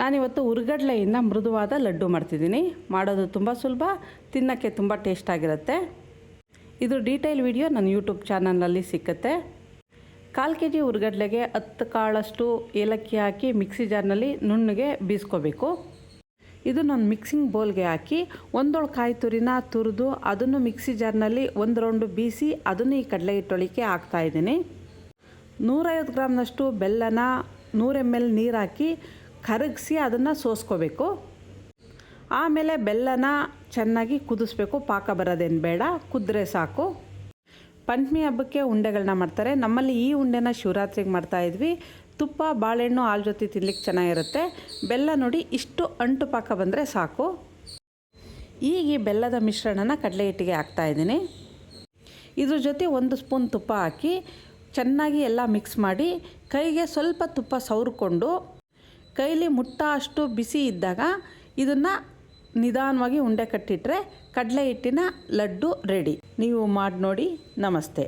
ನಾನಿವತ್ತು ಉರ್ಗಡ್ಲೆಯಿಂದ ಮೃದುವಾದ ಲಡ್ಡು ಮಾಡ್ತಿದ್ದೀನಿ. ಮಾಡೋದು ತುಂಬ ಸುಲಭ, ತಿನ್ನೋಕ್ಕೆ ತುಂಬ ಟೇಸ್ಟಾಗಿರುತ್ತೆ ಇದು ಡೀಟೇಲ್ ವಿಡಿಯೋ ನನ್ನ ಯೂಟ್ಯೂಬ್ ಚಾನಲ್ನಲ್ಲಿ ಸಿಕ್ಕತ್ತೆ. ಕಾಲು ಕೆ ಜಿ ಉರ್ಗಡ್ಲೆಗೆ ಹತ್ತು ಕಾಳಷ್ಟು ಏಲಕ್ಕಿ ಹಾಕಿ ಮಿಕ್ಸಿ ಜಾರ್ನಲ್ಲಿ ನುಣ್ಣಗೆ ಬೀಸ್ಕೋಬೇಕು. ಇದು ನಾನು ಮಿಕ್ಸಿಂಗ್ ಬೌಲ್ಗೆ ಹಾಕಿ ಒಂದೊಳು ಕಾಯಿ ತುರಿನ ತುರಿದು ಅದನ್ನು ಮಿಕ್ಸಿ ಜಾರ್ನಲ್ಲಿ ಒಂದು ರೌಂಡು ಬೀಸಿ ಅದನ್ನು ಈ ಕಡಲೆ ಹಿಟ್ಟೊಳಿಕೆ ಹಾಕ್ತಾಯಿದ್ದೀನಿ ನೂರೈವತ್ತು ಗ್ರಾಮ್ನಷ್ಟು ಬೆಲ್ಲನ ನೂರು ಎಂ ಎಲ್ ನೀರು ಹಾಕಿ ಕರಗಿಸಿ ಅದನ್ನು ಸೋಸ್ಕೋಬೇಕು. ಆಮೇಲೆ ಬೆಲ್ಲನ ಚೆನ್ನಾಗಿ ಕುದಿಸ್ಬೇಕು. ಪಾಕ ಬರೋದೇನು ಬೇಡ, ಕುದ್ರೆ ಸಾಕು. ಪಂಚಮಿ ಹಬ್ಬಕ್ಕೆ ಉಂಡೆಗಳನ್ನ ಮಾಡ್ತಾರೆ. ನಮ್ಮಲ್ಲಿ ಈ ಉಂಡೆನ ಶಿವರಾತ್ರಿಗೆ ಮಾಡ್ತಾಯಿದ್ವಿ ತುಪ್ಪ, ಬಾಳೆಹಣ್ಣು, ಹಾಲು ಜೊತೆ ತಿನ್ಲಿಕ್ಕೆ ಚೆನ್ನಾಗಿರುತ್ತೆ. ಬೆಲ್ಲ ನೋಡಿ ಇಷ್ಟು ಅಂಟು ಪಾಕ ಬಂದರೆ ಸಾಕು. ಈಗ ಈ ಬೆಲ್ಲದ ಮಿಶ್ರಣನ ಕಡಲೆ ಹಿಟ್ಟಿಗೆ ಹಾಕ್ತಾಯಿದ್ದೀನಿ ಇದ್ರ ಜೊತೆ ಒಂದು ಸ್ಪೂನ್ ತುಪ್ಪ ಹಾಕಿ ಚೆನ್ನಾಗಿ ಎಲ್ಲ ಮಿಕ್ಸ್ ಮಾಡಿ ಕೈಗೆ ಸ್ವಲ್ಪ ತುಪ್ಪ ಸವರ್ಕೊಂಡು ಕೈಲಿ ಮುಟ್ಟ ಅಷ್ಟು ಬಿಸಿ ಇದ್ದಾಗ ಇದನ್ನು ನಿಧಾನವಾಗಿ ಉಂಡೆ ಕಟ್ಟಿಟ್ರೆ ಕಡಲೆ ಹಿಟ್ಟಿನ ಲಡ್ಡು ರೆಡಿ ನೀವು ಮಾಡಿ ನೋಡಿ ನಮಸ್ತೆ.